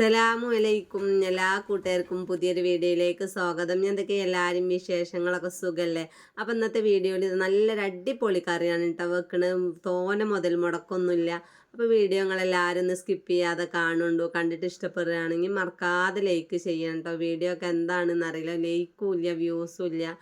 അസ്സലാമു അലൈക്കും എല്ലാ കൂട്ടുകാർക്കും പുതിയൊരു വീഡിയോയിലേക്ക് സ്വാഗതം. എന്തൊക്കെ എല്ലാവരും വിശേഷങ്ങളൊക്കെ സുഖമല്ലേ അപ്പം ഇന്നത്തെ വീഡിയോയിൽ ഇത് നല്ലൊരു അടിപൊളി കറിയാണ് കേട്ടോ വെക്കണത്. തോന മുതൽ മുടക്കൊന്നുമില്ല. അപ്പോൾ വീഡിയോ നിങ്ങളെല്ലാവരും ഒന്ന് സ്കിപ്പ് ചെയ്യാതെ കാണുന്നുണ്ടോ? കണ്ടിട്ട് ഇഷ്ടപ്പെടുകയാണെങ്കിൽ മറക്കാതെ ലൈക്ക് ചെയ്യണം കേട്ടോ. വീഡിയോ ഒക്കെ എന്താണെന്ന് അറിയില്ല. ലൈക്കും ഇല്ല വ്യൂസും ഇല്ല.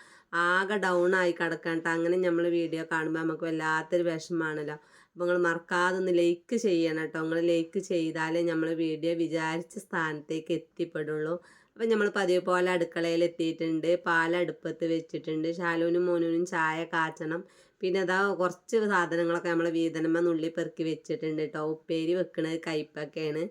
ആകെ ഡൗൺ ആയി കിടക്കാൻ കേട്ടോ. അങ്ങനെ നമ്മൾ വീഡിയോ കാണുമ്പോൾ നമുക്ക് വല്ലാത്തൊരു വിഷമാണല്ലോ അപ്പോൾ നിങ്ങൾ മറക്കാതെ ഒന്ന് ലൈക്ക് ചെയ്യണം കേട്ടോ. നിങ്ങൾ ലൈക്ക് ചെയ്താലേ നമ്മൾ വീഡിയോ വിചാരിച്ച സ്ഥാനത്തേക്ക് എത്തിപ്പെടുള്ളൂ. അപ്പം നമ്മൾ പതിവ് പോലെ അടുക്കളയിൽ എത്തിയിട്ടുണ്ട്. പാൽ അടുപ്പത്ത് വെച്ചിട്ടുണ്ട്. ശാലുവിനും മോനുവിനും ചായ കാച്ചണം. പിന്നെ അതാ കുറച്ച് സാധനങ്ങളൊക്കെ നമ്മൾ വീതനമ്മ നുള്ളി പെറുക്കി വെച്ചിട്ടുണ്ട് കേട്ടോ. ഉപ്പേരി വെക്കുന്നത് കയ്പ്പൊക്കെയാണ്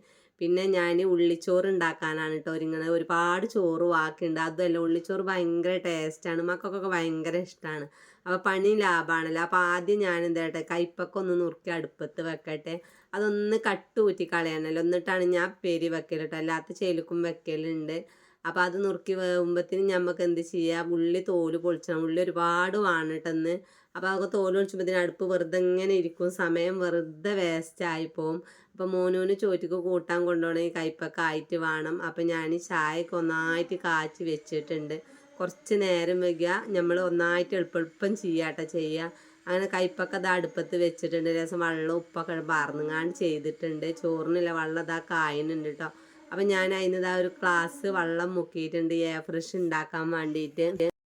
പിന്നെ ഞാൻ ഉള്ളിച്ചോറ് ഉണ്ടാക്കാനാണ് കേട്ടോ ഒരുങ്ങണത്. ഒരുപാട് ചോറ് വാക്കുണ്ട്. അതുമല്ല ഉള്ളിച്ചോറ് ഭയങ്കര ടേസ്റ്റാണ് മക്കൾക്കൊക്കെ ഭയങ്കര ഇഷ്ടമാണ് അപ്പോൾ പണി ലാഭമാണല്ലോ അപ്പോൾ ആദ്യം ഞാൻ എന്താട്ടെ കൈപ്പൊക്കെ ഒന്ന് നുറുക്കി അടുപ്പത്ത് വെക്കട്ടെ. അതൊന്ന് കട്ട് ഊറ്റി കളയാനല്ലോ എന്നിട്ടാണ് ഞാൻ പേരി വെക്കൽ കേട്ടോ അല്ലാത്ത ചേലുക്കും വെക്കലുണ്ട്. അപ്പോൾ അത് നുറുക്കി വേകുമ്പത്തിന് നമുക്ക് എന്ത് ചെയ്യുക ഉള്ളി തോൽ പൊളിച്ചണം. ഉള്ളി ഒരുപാട് വാണിട്ടെന്ന് അപ്പോൾ അതൊക്കെ തോൽ പൊളിച്ചുമ്പോഴത്തേന് അടുപ്പ് വെറുതെ ഇങ്ങനെ ഇരിക്കും. സമയം വെറുതെ വേസ്റ്റ് ആയി പോകും അപ്പോൾ മോനൂന് ചോറ്റിക്ക് കൂട്ടാൻ കൊണ്ടുപോകണമെങ്കിൽ കയ്പൊക്കെ ആയിട്ട് വേണം. അപ്പോൾ ഞാൻ ചായക്ക് ഒന്നായിട്ട് കാച്ചി വെച്ചിട്ടുണ്ട്. കുറച്ച് നേരം വയ്ക്കുക. നമ്മൾ ഒന്നായിട്ട് എളുപ്പം എളുപ്പം ചെയ്യാട്ടോ ചെയ്യുക. അങ്ങനെ കയ്പ്പൊക്കെ അത് അടുപ്പത്ത് വെച്ചിട്ടുണ്ട്. രസം വെള്ളം ഉപ്പൊക്കെ പറന്നുങ്ങാണ്ട് ചെയ്തിട്ടുണ്ട്. ചോറിനില്ല വെള്ളം ഇതാ കായുന്നുണ്ട് കേട്ടോ അപ്പം ഞാൻ അതിനിതാ ഒരു ഗ്ലാസ് വെള്ളം മുക്കിയിട്ടുണ്ട്. എ ഫ്രഷ് ഉണ്ടാക്കാൻ വേണ്ടിയിട്ട്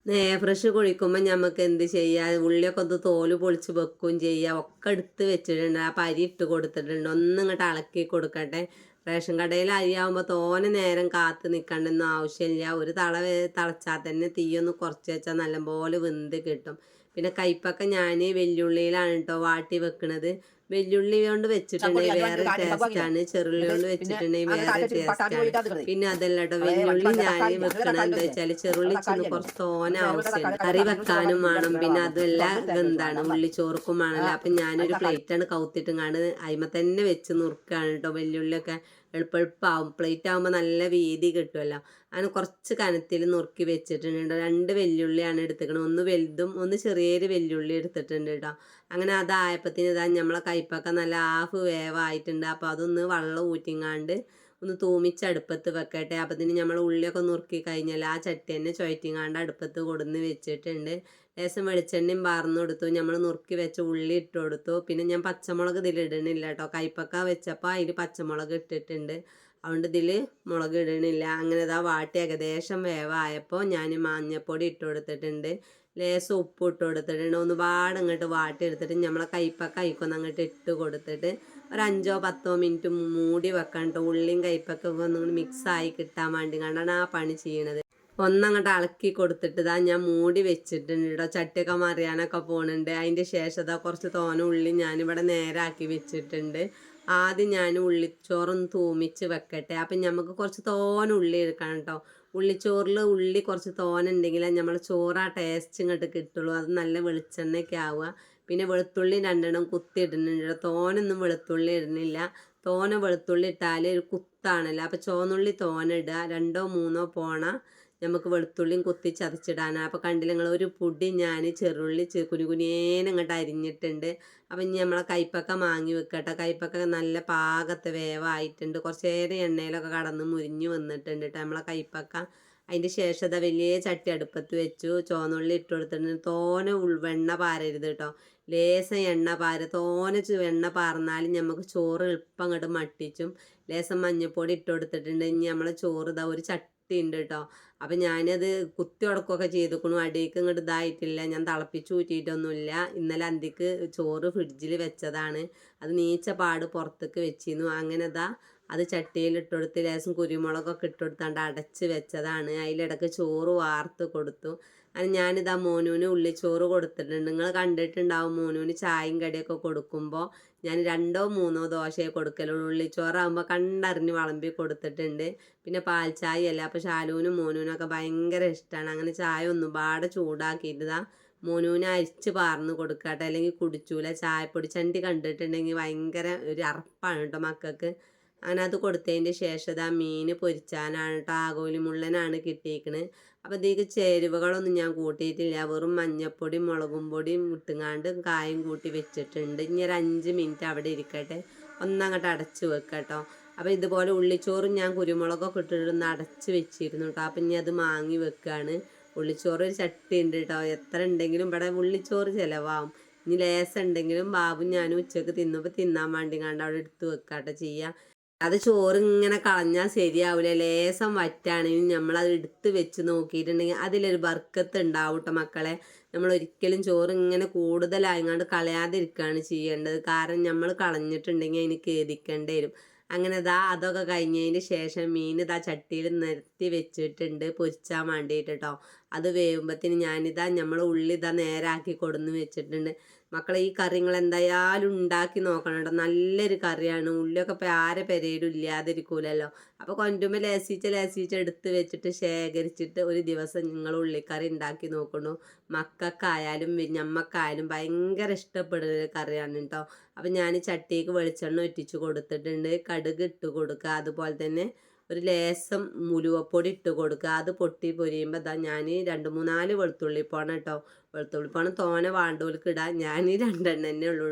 എ ഫ്രഷ് കുഴിക്കുമ്പോൾ നമുക്ക് എന്ത് ചെയ്യുക ഉള്ളിയൊക്കെ ഒന്ന് തോൽ പൊളിച്ച് വെക്കുകയും ചെയ്യുക ഒക്കെ എടുത്ത് വെച്ചിട്ടുണ്ട്. ആ പരി ഇട്ട് കൊടുത്തിട്ടുണ്ട്. ഒന്നും ഇങ്ങോട്ട് ഇളക്കി കൊടുക്കട്ടെ. റേഷൻ കടയിൽ അരിയാവുമ്പോൾ തോനെ നേരം കാത്തു നിൽക്കണ്ടെന്നും ആവശ്യമില്ല. ഒരു തള തളച്ചാൽ തന്നെ തീയൊന്ന് കുറച്ച് വെച്ചാൽ നല്ലപോലെ വെന്ത് കിട്ടും. പിന്നെ കയ്പ്പൊക്കെ ഞാൻ വെല്ലുള്ളിയിലാണ് കേട്ടോ വാട്ടി വെക്കണത്. വെല്ലുള്ളി കൊണ്ട് വെച്ചിട്ടുണ്ടെങ്കിൽ വേറെ ടേസ്റ്റാണ് ചെറുള്ളി കൊണ്ട് വെച്ചിട്ടുണ്ടെങ്കിൽ വേറെ ടേസ്റ്റാണ് പിന്നെ അതല്ല കേട്ടോ വെല്ലുള്ളി ഞാൻ വെക്കണം എന്താ വെച്ചാൽ ചെറുള്ളി ചെന്ന് കുറച്ച് തോന ആവശ്യമുണ്ട് കറി വെക്കാനും വേണം. പിന്നെ അതല്ല എന്താണ് ഉള്ളി വേണല്ലോ അപ്പൊ ഞാനൊരു പ്ലേറ്റ് ആണ് കൗത്തിട്ടും കാണുന്നത് അതിമ തന്നെ വെച്ച് നുറുക്കാണ് കേട്ടോ. വെല്ലുള്ളിയൊക്കെ എളുപ്പെളുപ്പാവും പ്ലേറ്റ് ആകുമ്പോൾ നല്ല വീതി കിട്ടുമല്ലോ അങ്ങനെ കുറച്ച് കനത്തിൽ നുറുക്കി വെച്ചിട്ടുണ്ട്. രണ്ട് വെല്ലുള്ളിയാണ് എടുത്തിരിക്കുന്നത്. ഒന്ന് വലുതും ഒന്ന് ചെറിയൊരു വെല്ലുള്ളി എടുത്തിട്ടുണ്ട് കേട്ടോ. അങ്ങനെ അതായപ്പത്തിന് ഇതാ നമ്മളെ കയ്പ്പൊക്കെ നല്ല ഹാഫ് വേവായിട്ടുണ്ട്. അപ്പോൾ അതൊന്ന് വെള്ളം ഊറ്റിങ്ങാണ്ട് ഒന്ന് തൂമിച്ച് അടുപ്പത്ത് വെക്കട്ടെ. അപ്പത്തിന് നമ്മൾ ഉള്ളിയൊക്കെ നുറുക്കി കഴിഞ്ഞാൽ ആ ചട്ടി തന്നെ ചുഴറ്റിങ്ങാണ്ട് അടുപ്പത്ത് കൊടുന്ന് വെച്ചിട്ടുണ്ട്. ലേശം വെളിച്ചെണ്ണയും വാർന്നു കൊടുത്തു. നമ്മൾ നുറുക്കി വെച്ച ഉള്ളി ഇട്ട് കൊടുത്തു. പിന്നെ ഞാൻ പച്ചമുളക് ഇതിൽ ഇടണില്ല കേട്ടോ കൈപ്പക്ക വെച്ചപ്പോൾ അതിൽ പച്ചമുളക് ഇട്ടിട്ടുണ്ട്. അതുകൊണ്ട് ഇതിൽ മുളക് ഇടണില്ല. അങ്ങനെ ഇതാ വാട്ടി ഏകദേശം വേവായപ്പോൾ ഞാൻ മഞ്ഞപ്പൊടി ഇട്ട് കൊടുത്തിട്ടുണ്ട്. ലേശം ഉപ്പ് ഇട്ട് കൊടുത്തിട്ടുണ്ട്. ഒരുപാട് അങ്ങോട്ട് വാട്ടി എടുത്തിട്ട് നമ്മളെ കൈപ്പക്ക അയക്കൊന്ന് അങ്ങോട്ട് ഇട്ട് കൊടുത്തിട്ട് ഒരു അഞ്ചോ പത്തോ മിനിറ്റ് മൂടി വെക്കാൻ ഉള്ളിയും കയ്പ്പൊക്കെ ഒന്നും ആയി കിട്ടാൻ വേണ്ടി കണ്ടാണ് ആ പണി ചെയ്യണത്. ഒന്നങ്ങോട്ട് ഇളക്കി കൊടുത്തിട്ട് ഇതാ ഞാൻ മൂടി വെച്ചിട്ടുണ്ട് കേട്ടോ ചട്ടിയൊക്കെ മറിയാനൊക്കെ പോകുന്നുണ്ട് അതിന്റെ ശേഷം ഇതാ കുറച്ച് തോന ഉള്ളി ഞാനിവിടെ നേരാക്കി വെച്ചിട്ടുണ്ട്. ആദ്യം ഞാൻ ഉള്ളിച്ചോറൊന്ന് തൂമിച്ച് വെക്കട്ടെ. അപ്പം നമുക്ക് കുറച്ച് തോന ഉള്ളി എടുക്കണം കേട്ടോ ഉള്ളിച്ചോറിൽ ഉള്ളി കുറച്ച് തോന ഉണ്ടെങ്കിൽ നമ്മൾ ചോറ് ആ ടേസ്റ്റ് ഇങ്ങോട്ട് കിട്ടുള്ളൂ. അത് നല്ല വെളിച്ചെണ്ണയൊക്കെ ആവുക. പിന്നെ വെളുത്തുള്ളി രണ്ടെണ്ണം കുത്തി ഇടുന്നുണ്ട് തോനൊന്നും വെളുത്തുള്ളി ഇടുന്നില്ല. തോന വെളുത്തുള്ളി ഇട്ടാൽ ഒരു കുത്താണല്ലോ. അപ്പോൾ ചുവന്നുള്ളി തോന ഇടുക. രണ്ടോ മൂന്നോ പോണ നമുക്ക് വെളുത്തുള്ളിയും കുത്തി ചതച്ചിടാനാണ് അപ്പോൾ കണ്ടില്ല ഒരു പൊടി ഞാൻ ചെറുള്ളി കുനുകുനേനെ ഇങ്ങോട്ട് അരിഞ്ഞിട്ടുണ്ട്. അപ്പം ഇനി നമ്മളെ കൈപ്പൊക്കെ മാങ്ങി വെക്കട്ടെ. കൈപ്പൊക്കെ നല്ല പാകത്തെ വേവായിട്ടുണ്ട്. കുറച്ച് നേരം എണ്ണയിലൊക്കെ കടന്ന് മുരിഞ്ഞ് വന്നിട്ടുണ്ട് കേട്ടോ നമ്മളെ കൈപ്പക്ക. അതിന്റെ ശേഷം അത് വലിയ ചട്ടി അടുപ്പത്ത് വെച്ചു. ചോന്നുള്ളി ഇട്ട് കൊടുത്തിട്ടുണ്ട്. തോന ഉൾ വെണ്ണ പാരരുത് കേട്ടോ ലേസം എണ്ണ പാര. തോന എണ്ണ പാർന്നാലും നമുക്ക് ചോറ് എളുപ്പം അങ്ങോട്ട് മട്ടിച്ചും. ലേസം മഞ്ഞൾപ്പൊടി ഇട്ട് കൊടുത്തിട്ടുണ്ട്. ഇനി നമ്മളെ ചോറ് ഇതാ ഒരു ചട്ടി ഉണ്ട് കേട്ടോ അപ്പം ഞാനത് കുത്തി ഉടക്കുകയൊക്കെ ചെയ്തിക്കണു. അടിയേക്ക് ഇങ്ങോട്ട് ഇതായിട്ടില്ല. ഞാൻ തിളപ്പിച്ച് ഊറ്റിയിട്ടൊന്നുമില്ല. ഇന്നലെ അന്തിക്ക് ചോറ് ഫ്രിഡ്ജിൽ വെച്ചതാണ്. അത് നീച്ച പാട് പുറത്തേക്ക് വെച്ചിരുന്നു. അങ്ങനെ ഇതാ അത് ചട്ടിയിൽ ഇട്ടുകൊടുത്ത് ലേശം കുരുമുളകൊക്കെ ഇട്ടുകൊടുത്താണ്ട് അടച്ച് വെച്ചതാണ്. അതിലിടക്ക് ചോറ് വാർത്ത് കൊടുത്തു. അത് ഞാനിതാ മോനൂന് ഉള്ളിച്ചോറ് കൊടുത്തിട്ടുണ്ട്. നിങ്ങൾ കണ്ടിട്ടുണ്ടാവും മോനൂന് ചായയും കടിയൊക്കെ കൊടുക്കുമ്പോൾ ഞാൻ രണ്ടോ മൂന്നോ ദോശയെ കൊടുക്കലുള്ളൂ. ഉള്ളിച്ചോറാകുമ്പോൾ കണ്ടറിഞ്ഞ് വിളമ്പി കൊടുത്തിട്ടുണ്ട്. പിന്നെ പാൽ ചായ അല്ല അപ്പോൾ ശാലൂനും മോനൂനും ഒക്കെ ഭയങ്കര ഇഷ്ടമാണ് അങ്ങനെ ചായ ഒന്നും പാടെ ചൂടാക്കിയിട്ട് മോനൂന് അരിച്ച് പാർന്ന് കൊടുക്കട്ടെ. അല്ലെങ്കിൽ കുടിച്ചൂല. ചായപ്പൊടി ചണ്ടി കണ്ടിട്ടുണ്ടെങ്കിൽ ഭയങ്കര ഒരു അറപ്പാണ് കേട്ടോ മക്കൾക്ക്. അങ്ങനെ അത് കൊടുത്തതിന്റെ ശേഷം ആ മീൻ പൊരിച്ചാനാണ് കേട്ടോ ആകോലി മുള്ളനാണ് കിട്ടിയിരിക്കുന്നത് അപ്പോൾ ഇതിലേക്ക് ചേരുവകളൊന്നും ഞാൻ കൂട്ടിയിട്ടില്ല. വെറും മഞ്ഞപ്പൊടി മുളകും പൊടിയും മുട്ടുങ്ങാണ്ട് കായും കൂട്ടി വെച്ചിട്ടുണ്ട്. ഇനി ഒരു അഞ്ച് മിനിറ്റ് അവിടെ ഇരിക്കട്ടെ. ഒന്നങ്ങോട്ട് അടച്ച് വെക്കട്ടോ അപ്പോൾ ഇതുപോലെ ഉള്ളിച്ചോറും ഞാൻ കുരുമുളകൊക്കെ ഇട്ടിട്ടൊന്ന് അടച്ച് വെച്ചിരുന്നു കേട്ടോ. അപ്പം ഇനി അത് മാങ്ങി വെക്കുകയാണ് ഉള്ളിച്ചോറ് ഒരു ചട്ടി ഉണ്ട് കേട്ടോ. എത്ര ഉണ്ടെങ്കിലും ഇവിടെ ഉള്ളിച്ചോറ് ചിലവാകും. ഇനി ലേസം ഉണ്ടെങ്കിലും ബാബു ഞാനും ഉച്ചയ്ക്ക് തിന്നപ്പോൾ തിന്നാൻ വേണ്ടി കണ്ട് അവിടെ എടുത്ത് വെക്കാട്ടോ ചെയ്യുക അത് ചോറ് ഇങ്ങനെ കളഞ്ഞാൽ ശരിയാവില്ല ലേസം വറ്റാണെങ്കിൽ നമ്മളത് എടുത്ത് വെച്ച് നോക്കിയിട്ടുണ്ടെങ്കിൽ അതിലൊരു ബർക്കത്ത് ഉണ്ടാവും കേട്ടോ മക്കളെ. നമ്മൾ ഒരിക്കലും ചോറ് ഇങ്ങനെ കൂടുതലായങ്ങാണ്ട് കളയാതിരിക്കുകയാണ് ചെയ്യേണ്ടത്. കാരണം നമ്മൾ കളഞ്ഞിട്ടുണ്ടെങ്കിൽ അതിന് കേതിക്കേണ്ടി വരും. അങ്ങനെ ഇതാ അതൊക്കെ കഴിഞ്ഞതിന് ശേഷം മീൻ ഇതാ ചട്ടിയിൽ നിരത്തി വെച്ചിട്ടുണ്ട്. പൊരിച്ചാൻ വേണ്ടിയിട്ട് കേട്ടോ അത് വേവുമ്പത്തിന് ഞാനിതാ നമ്മൾ ഉള്ളി ഇതാ നേരാക്കി കൊടുന്ന് വെച്ചിട്ടുണ്ട്. മക്കളെ ഈ കറികൾ എന്തായാലും ഉണ്ടാക്കി നോക്കണം കേട്ടോ. നല്ലൊരു കറിയാണ്. ഉള്ളിയൊക്കെ ഇപ്പോൾ ആരെ പെരയിലും ഇല്ലാതിരിക്കൂലല്ലോ. അപ്പോൾ കൊണ്ടുമ്പോൾ ലേസിച്ച് ലേസിച്ച് എടുത്ത് വെച്ചിട്ട് ശേഖരിച്ചിട്ട് ഒരു ദിവസം നിങ്ങൾ ഉള്ളിക്കറി ഉണ്ടാക്കി നോക്കണു. മക്കൾക്കായാലും ഞമ്മക്കായാലും ഭയങ്കര ഇഷ്ടപ്പെടുന്ന ഒരു കറിയാണ് കേട്ടോ. അപ്പം ഞാൻ ചട്ടിക്ക് വെളിച്ചെണ്ണ ഒറ്റിച്ച് കൊടുത്തിട്ടുണ്ട്. കടുക് ഇട്ട് കൊടുക്കുക. അതുപോലെ തന്നെ ഒരു ലേസം മുലുവപ്പൊടി ഇട്ട് കൊടുക്കുക. അത് പൊട്ടി പൊരിയുമ്പോൾ ഞാൻ രണ്ട് മൂന്നാൽ വെളുത്തുള്ളി പോണം കേട്ടോ വെളുത്തുള്ളി പോണം തോനെ വാണ്ടോൽക്ക് ഇടാം. ഞാൻ രണ്ടെണ്ണം തന്നെ ഉള്ളൂ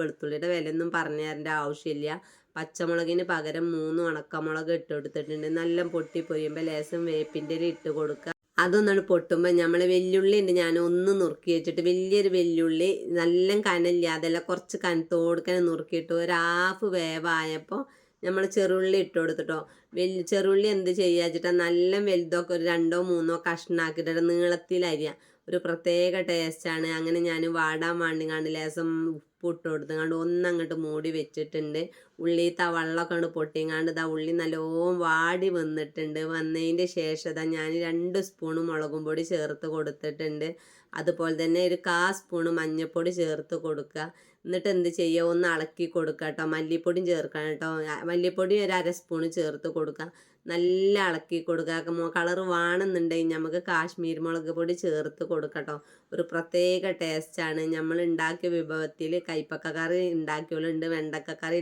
വെളുത്തുള്ളിയുടെ വിലയൊന്നും പറഞ്ഞു തരേണ്ട ആവശ്യമില്ല. പച്ചമുളകിന് പകരം മൂന്ന് ഉണക്കമുളക് ഇട്ട് കൊടുത്തിട്ടുണ്ട്. നല്ല പൊട്ടി പൊയ്യുമ്പോൾ ലേസം വേപ്പിന്റെ ഇട്ട് കൊടുക്കുക അതൊന്നാണ് പൊട്ടുമ്പോൾ നമ്മൾ വെല്ലുള്ളി ഉണ്ട് ഞാൻ ഒന്ന് നുറുക്കി വെച്ചിട്ട് വലിയൊരു വെല്ലുള്ളി നല്ല കനലില്ലാതെല്ലാം കുറച്ച് കനത്തോടുക്കനെ നുറുക്കിയിട്ട് ഒരു ഹാഫ് വേവായപ്പോൾ നമ്മൾ ചെറുള്ളി ഇട്ട് കൊടുത്തിട്ടോ. വലിയ ചെറുള്ളി എന്ത് ചെയ്യുക നല്ല വലുതൊക്കെ ഒരു രണ്ടോ മൂന്നോ കഷ്ണാക്കിയിട്ട് നീളത്തിൽ അരിയാം ഒരു പ്രത്യേക ടേസ്റ്റാണ് അങ്ങനെ ഞാൻ വാടാൻ വേണ്ടി കണ്ട് ലേസം ഉപ്പ് ഇട്ട് കൊടുത്ത് കണ്ട് ഒന്നങ്ങോട്ട് മൂടി വെച്ചിട്ടുണ്ട്. ഉള്ളിത്തെ വെള്ളമൊക്കെ കണ്ട് പൊട്ടിങ്ങാണ്ട് ഇതാ ഉള്ളി നല്ലോം വാടി വന്നിട്ടുണ്ട്. വന്നതിന്റെ ശേഷം ഇതാ ഞാൻ രണ്ട് സ്പൂണ് മുളകും പൊടി ചേർത്ത് കൊടുത്തിട്ടുണ്ട്. അതുപോലെ തന്നെ ഒരു കാ സ്പൂണ് മഞ്ഞൾപ്പൊടി ചേർത്ത് കൊടുക്കുക. എന്നിട്ട് എന്ത് ചെയ്യുക? ഒന്ന് ഇളക്കി കൊടുക്കുക കേട്ടോ. മല്ലിപ്പൊടിയും ചേർക്കണം കേട്ടോ. മല്ലിപ്പൊടി ഒരു അര സ്പൂണ് ചേർത്ത് കൊടുക്കുക. നല്ല ഇളക്കി കൊടുക്കുക. കളർ വേണമെന്നുണ്ടെങ്കിൽ നമുക്ക് കാശ്മീർ മുളക് പൊടി ചേർത്ത് കൊടുക്കട്ടോ. ഒരു പ്രത്യേക ടേസ്റ്റാണ് നമ്മൾ ഉണ്ടാക്കിയ വിഭവത്തിൽ കൈപ്പക്ക കറി ഉണ്ടാക്കിയോളുണ്ട് വെണ്ടക്ക കറി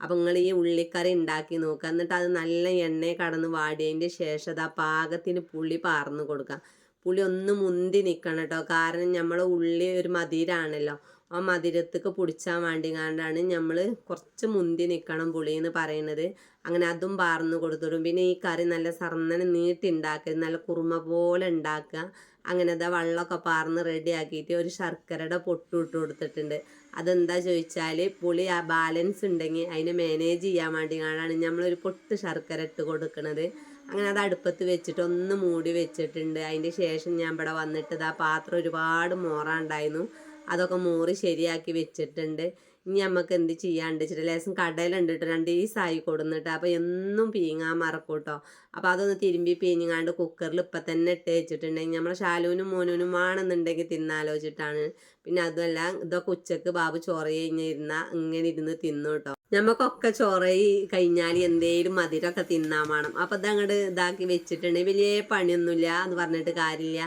അപ്പം നിങ്ങൾ ഈ ഉള്ളിക്കറി ഉണ്ടാക്കി നോക്കുക. എന്നിട്ട് അത് നല്ല എണ്ണയെ കടന്ന് വാടിയതിന്റെ ശേഷം അത് ആ പാകത്തിന് പുളി പാർന്ന് കൊടുക്കുക. പുളി ഒന്ന് മുന്തി നിൽക്കണം കേട്ടോ കാരണം നമ്മൾ ഉള്ളി ഒരു മതിരാണല്ലോ ആ മധുരത്തേക്ക് പൊടിച്ചാൻ വേണ്ടി കണ്ടാണ് നമ്മൾ കുറച്ച് മുന്തി നിൽക്കണം പുളി എന്ന് പറയുന്നത് അങ്ങനെ അതും പാർന്ന് കൊടുത്തിടും. പിന്നെ ഈ കറി നല്ല സർന്നനെ നീട്ടി ഉണ്ടാക്കരുത് നല്ല കുറുമ പോലെ ഉണ്ടാക്കുക അങ്ങനെ അതാ വെള്ളമൊക്കെ പാർന്ന് റെഡിയാക്കിയിട്ട് ഒരു ശർക്കരയുടെ പൊട്ട് ഇട്ട് കൊടുത്തിട്ടുണ്ട്. അതെന്താ ചോദിച്ചാൽ പുളി ആ ബാലൻസ് ഉണ്ടെങ്കിൽ അതിനെ മാനേജ് ചെയ്യാൻ വേണ്ടി കാണാണ് നമ്മളൊരു പൊട്ട് ശർക്കര ഇട്ട് കൊടുക്കുന്നത് അങ്ങനെ അത് അടുപ്പത്ത് വെച്ചിട്ട് ഒന്ന് മൂടി വെച്ചിട്ടുണ്ട്. അതിന്റെ ശേഷം ഞാൻ ഇവിടെ വന്നിട്ട് ആ പാത്രം ഒരുപാട് മോറാണ്ടായിരുന്നു. അതൊക്കെ മോറി ശരിയാക്കി വെച്ചിട്ടുണ്ട്. ഇനി നമുക്ക് എന്ത് ചെയ്യാണ്ട് വെച്ചിട്ട് ലേശം കടയിലുണ്ട് കേട്ടോ. രണ്ട് ദിവസമായി കൊടുന്നിട്ട് അപ്പോൾ എന്നും പീങ്ങാൻ മറക്കും കേട്ടോ. അപ്പോൾ അതൊന്ന് തിരുമ്പി പീഞ്ഞാണ്ട് കുക്കറിൽ ഇപ്പം തന്നെ ഇട്ട് വെച്ചിട്ടുണ്ടെങ്കിൽ നമ്മളെ ശാലുവിനും മോനുവിനും വേണമെന്നുണ്ടെങ്കിൽ തിന്നാലോചിച്ചിട്ടാണ്. പിന്നെ അതുമല്ല ഇതൊക്കെ ഉച്ചയ്ക്ക് ബാബു ചോറ് കഴിഞ്ഞിരുന്ന ഇങ്ങനെ ഇരുന്ന് തിന്നു കേട്ടോ. നമുക്കൊക്കെ ചോറ് കഴിഞ്ഞാൽ എന്തേലും മധുരമൊക്കെ തിന്നാൻ വേണം. അപ്പോൾ ഇതങ്ങോട്ട് ഇതാക്കി വെച്ചിട്ടുണ്ടെങ്കിൽ വലിയ പണിയൊന്നുമില്ല എന്ന് പറഞ്ഞിട്ട് കാര്യമില്ല.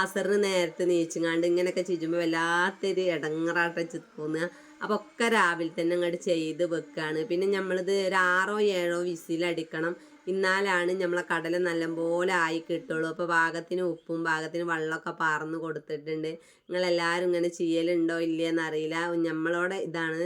ആസറിന് നേരത്തെ നീച്ചുങ്ങാണ്ട് ഇങ്ങനെയൊക്കെ ചെയ്യുമ്പോൾ വല്ലാത്തൊരു ഇടങ്ങറാട്ട തോന്നുക. അപ്പോൾ ഒക്കെ രാവിലെ തന്നെ അങ്ങോട്ട് ചെയ്ത് വെക്കുകയാണ് പിന്നെ നമ്മളിത് ഒരു ആറോ ഏഴോ വിസിലടിക്കണം. ഇന്നാലാണ് നമ്മളെ കടല നല്ലപോലെ ആയി കിട്ടുള്ളൂ അപ്പോൾ പാകത്തിന് ഉപ്പും പാകത്തിന് വെള്ളമൊക്കെ പാർന്ന് കൊടുത്തിട്ടുണ്ട്. നിങ്ങളെല്ലാവരും ഇങ്ങനെ ചെയ്യലുണ്ടോ ഇല്ലയെന്ന് അറിയില്ല നമ്മളോടെ ഇതാണ്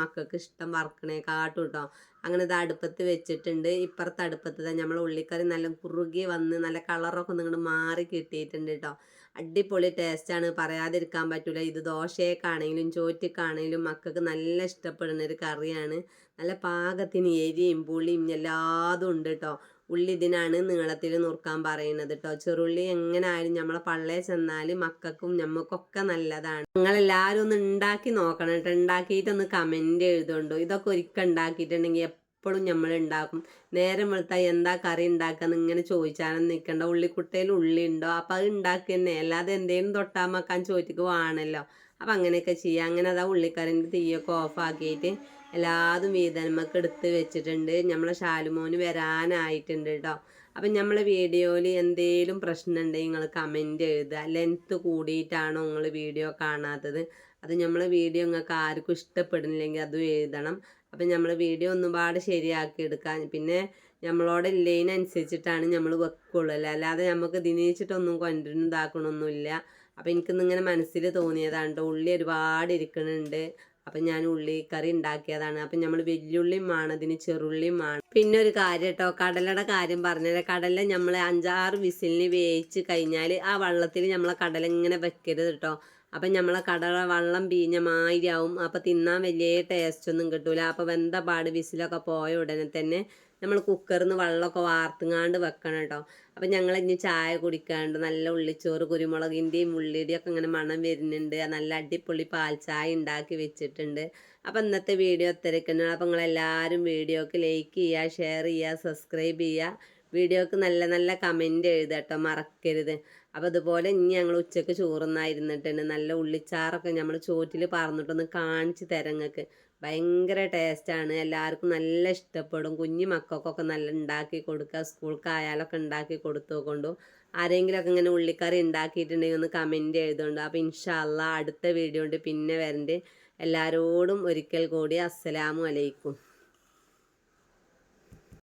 മക്കൾക്ക് ഇഷ്ടം വറക്കണേക്കാട്ടും കേട്ടോ അങ്ങനെ ഇത് അടുപ്പത്ത് വെച്ചിട്ടുണ്ട്. ഇപ്പുറത്ത് അടുപ്പത്ത് തന്നെ നമ്മൾ ഉള്ളിക്കറി നല്ല കുറുകി വന്ന് നല്ല കളറൊക്കെ നിങ്ങൾ മാറി കിട്ടിയിട്ടുണ്ട് കേട്ടോ അടിപൊളി ടേസ്റ്റാണ് പറയാതിരിക്കാൻ പറ്റില്ല ഇത് ദോശയൊക്കെയാണെങ്കിലും ചോറ്റക്കാണെങ്കിലും മക്കൾക്ക് നല്ല ഇഷ്ടപ്പെടുന്ന ഒരു കറിയാണ്. നല്ല പാകത്തിന് എരിയും പുളിയും എല്ലാതും ഉണ്ട് കേട്ടോ ഉള്ളി ഇതിനാണ് നീളത്തിൽ നുറുക്കാൻ പറയുന്നത് കേട്ടോ ചെറുള്ളി എങ്ങനായാലും നമ്മളെ പള്ളേ ചെന്നാൽ മക്കൾക്കും ഞമ്മക്കൊക്കെ നല്ലതാണ്. നിങ്ങളെല്ലാവരും ഒന്ന് ഉണ്ടാക്കി നോക്കണം കേട്ടോ ഉണ്ടാക്കിയിട്ടൊന്ന് കമന്റ് എഴുതുണ്ടോ? ഇതൊക്കെ ഒരിക്കൽ ഉണ്ടാക്കിയിട്ടുണ്ടെങ്കിൽ എപ്പോഴും നമ്മൾ ഉണ്ടാക്കും നേരം വെളുത്താൽ എന്താ കറി ഉണ്ടാക്കാന്ന് ഇങ്ങനെ ചോദിച്ചാലും നിൽക്കണ്ട ഉള്ളിക്കുട്ടയിൽ ഉള്ളി ഉണ്ടോ അപ്പം അത് ഉണ്ടാക്കി തന്നെ അല്ലാതെ തൊട്ടാമക്കാൻ ചോദിച്ചിട്ട് വേണമല്ലോ അപ്പം അങ്ങനെയൊക്കെ ചെയ്യാം. അങ്ങനെ അതാ ഉള്ളിക്കറിന്റെ തീയൊക്കെ ഓഫാക്കിയിട്ട് എല്ലാതും വീതന്മക്ക് എടുത്ത് വെച്ചിട്ടുണ്ട്. നമ്മളെ ശാലുമോന് വരാനായിട്ടുണ്ട് കേട്ടോ അപ്പം നമ്മളെ വീഡിയോയിൽ എന്തെങ്കിലും പ്രശ്നം ഉണ്ടെങ്കിൽ നിങ്ങൾ കമന്റ് എഴുതുക ലെങ്ത്ത് കൂടിയിട്ടാണോ നിങ്ങൾ വീഡിയോ കാണാത്തത്? അത് നമ്മളെ വീഡിയോ നിങ്ങൾക്ക് ആർക്കും ഇഷ്ടപ്പെടുന്നില്ലെങ്കിൽ അതും എഴുതണം. അപ്പം നമ്മൾ വീഡിയോ ഒന്നുപാട് ശരിയാക്കി എടുക്കാൻ. പിന്നെ നമ്മളോട് ഇല്ലതിനനുസരിച്ചിട്ടാണ് നമ്മൾ വെക്കുള്ളൂ. അല്ലേ അല്ലാതെ നമുക്ക് ദിനീച്ചിട്ടൊന്നും കൊണ്ടുവരുന്നതാക്കണമൊന്നുമില്ല അപ്പം എനിക്കിന്നിങ്ങനെ മനസ്സിൽ തോന്നിയതാണ് ഉള്ളി ഒരുപാട് ഇരിക്കുന്നുണ്ട് അപ്പം ഞാൻ ഉള്ളി കറി ഉണ്ടാക്കിയതാണ് അപ്പം നമ്മൾ വെല്ലുള്ളിയും വേണം അതിന് വേണം പിന്നെ ഒരു കാര്യം കേട്ടോ കടലയുടെ കാര്യം പറഞ്ഞത് കടല നമ്മൾ അഞ്ചാറ് വിസിലിന് വേവിച്ച് കഴിഞ്ഞാൽ ആ വെള്ളത്തിൽ നമ്മളെ കടല ഇങ്ങനെ വെക്കരുത് കേട്ടോ അപ്പം നമ്മളെ കടല വെള്ളം പീഞ്ഞ മാതിരിയാവും അപ്പം തിന്നാൻ വലിയ ടേസ്റ്റ് ഒന്നും കിട്ടൂല. അപ്പം വെന്ത പാട് വിസിലൊക്കെ പോയ ഉടനെ തന്നെ നമ്മൾ കുക്കറിൽ നിന്ന് വെള്ളമൊക്കെ വാർത്തുങ്ങാണ്ട് വെക്കണം കേട്ടോ. അപ്പം ഞങ്ങൾ ഇനി ചായ കുടിക്കാണ്ട് നല്ല ഉള്ളിച്ചോറ് കുരുമുളകിന്റെയും ഉള്ളിയുടെയും ഒക്കെ ഇങ്ങനെ മണം വരുന്നുണ്ട്. നല്ല അടിപൊളി പാൽ ചായ ഉണ്ടാക്കി വെച്ചിട്ടുണ്ട്. അപ്പം ഇന്നത്തെ വീഡിയോ ഇത്രയ്ക്കുന്നു അപ്പം നിങ്ങളെല്ലാവരും വീഡിയോക്ക് ലൈക്ക് ചെയ്യുക ഷെയർ ചെയ്യുക സബ്സ്ക്രൈബ് ചെയ്യുക വീഡിയോക്ക് നല്ല നല്ല കമന്റ് എഴുതട്ടോ മറക്കരുത്. അപ്പോൾ അതുപോലെ ഇനി ഞങ്ങൾ ഉച്ചയ്ക്ക് തന്നെ നല്ല ഉള്ളിച്ചാറൊക്കെ നമ്മൾ ചോറ്റിൽ പറന്നിട്ടൊന്ന് കാണിച്ച് തരങ്ങൾക്ക് ഭയങ്കര ടേസ്റ്റാണ് എല്ലാവർക്കും നല്ല ഇഷ്ടപ്പെടും. കുഞ്ഞു മക്കൾക്കൊക്കെ നല്ല ഉണ്ടാക്കി കൊടുക്കുക സ്കൂൾക്കായാലൊക്കെ ഉണ്ടാക്കി കൊടുത്തു കൊണ്ടു ആരെങ്കിലുമൊക്കെ ഇങ്ങനെ ഉള്ളിക്കറി ഉണ്ടാക്കിയിട്ടുണ്ടെങ്കിൽ ഒന്ന് കമന്റ് എഴുതുകൊണ്ട് അപ്പോൾ ഇൻഷാല്ല അടുത്ത വീഡിയോ ഉണ്ട് പിന്നെ വരണ്ട്. എല്ലാവരോടും ഒരിക്കൽ കൂടി അസ്സലാമു അലൈക്കും.